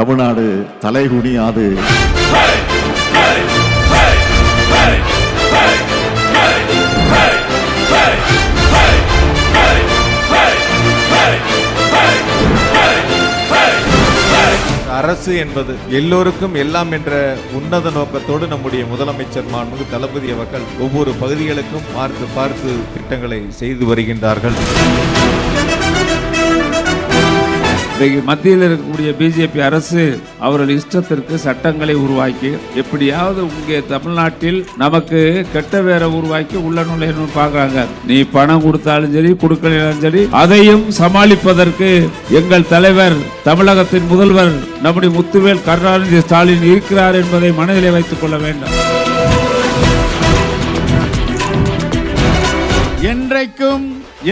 தமிழ்நாடு தலைகுனியாது. அரசு என்பது எல்லோருக்கும் எல்லாம் என்ற உன்னத நோக்கத்தோடு நம்முடைய முதலமைச்சர் மாண்புமிகு தளபதி அவர்கள் ஒவ்வொரு பகுதிகளுக்கும் பார்த்து பார்த்து திட்டங்களை செய்து வருகின்றார்கள். இன்றைக்கு மத்தியில் இருக்கக்கூடிய பிஜேபி அரசு அவர்கள் இஷ்டத்திற்கு சட்டங்களை உருவாக்கி எப்படியாவது இங்கே தமிழ்நாட்டில் நமக்கு கெட்ட வேற உருவாக்கி உள்ள நுழையணும்னு பார்க்குறாங்க. நீ பணம் கொடுத்தாலும் சரி கொடுக்கலாம் சரி அதையும் சமாளிப்பதற்கு எங்கள் தலைவர் தமிழகத்தின் முதல்வர் நம்முடைய முத்துவேல் கருணாநிதி ஸ்டாலின் இருக்கிறார் என்பதை மனதிலே வைத்துக் கொள்ள வேண்டும். என்றைக்கும்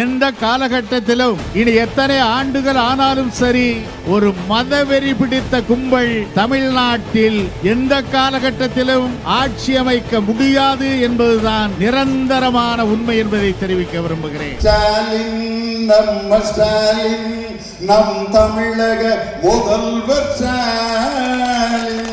எந்த காலகட்டத்திலும் இனி எத்தனை ஆண்டுகள் ஆனாலும் சரி ஒரு மதவெறி பிடித்த கும்பல் தமிழ்நாட்டில் எந்த காலகட்டத்திலும் ஆட்சி அமைக்க முடியாது என்பதுதான் நிரந்தரமான உண்மை என்பதை தெரிவிக்க விரும்புகிறேன். ஸ்டாலின் நம்ம ஸ்டாலின் நம் தமிழக முதல்வர் ஸ்டாலின்.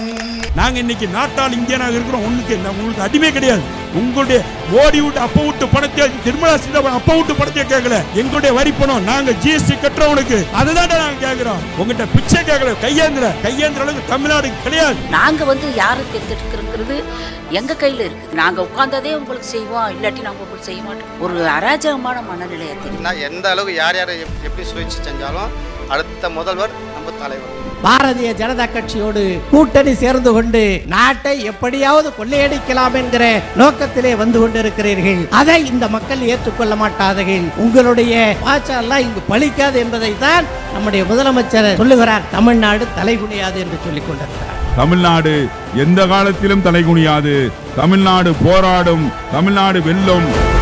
நாங்க இன்னைக்கு நாட்டால் இந்தியனாக இருக்கிறோம். ஒண்ணுக்கு உங்களுக்கு அடிமை கிடையாது. உங்களுடைய ஓடி விட்டு அப்ப விட்டு பணத்தை நிர்மலா சீதாராமன் அப்ப விட்டு பணத்தை கேட்கல. எங்களுடைய வரி பணம் நாங்க ஜிஎஸ்டி கட்டுறவனுக்கு. அதுதான் நாங்க கேட்கிறோம். உங்ககிட்ட பிச்சை கேட்கல. கையேந்திர கையேந்திர அளவுக்கு தமிழ்நாடு கிடையாது. நாங்க வந்து யாரை தேர்ந்தெடுக்கிறோங்கிறது எங்க கையில இருக்கு. நாங்க உட்கார்ந்ததே உங்களுக்கு செய்வோம் இல்லாட்டி நாங்க உங்களுக்கு செய்ய மாட்டோம். ஒரு அராஜகமான மனநிலையை தெரியும் எந்த அளவுக்கு யார் யாரை எப்- எப்படி சுழற்சி செஞ்சாலும் அடுத்த முதல்வர் நம்ம தலைவர். பாரதிய ஜனதா கட்சியோடு கூட்டணி சேர்ந்து கொண்டு நாட்டை எப்படியாவது கொள்ளையடிக்கலாம் என்கிற நோக்கத்திலே வந்து கொண்டிருக்கிறீர்கள். அதை இந்த மக்கள் ஏற்றுக்கொள்ள மாட்டார்கள். உங்களுடைய வாச்செல்லாம் இங்கு பலிக்காது என்பதை தான் நம்முடைய முதலமைச்சர் சொல்லுகிறார். தமிழ்நாடு தலைகுனியாது என்று சொல்லிக் கொண்டிருக்கிறார். தமிழ்நாடு எந்த காலத்திலும் தலைகுனியாது. தமிழ்நாடு போராடும். தமிழ்நாடு வெல்லும்.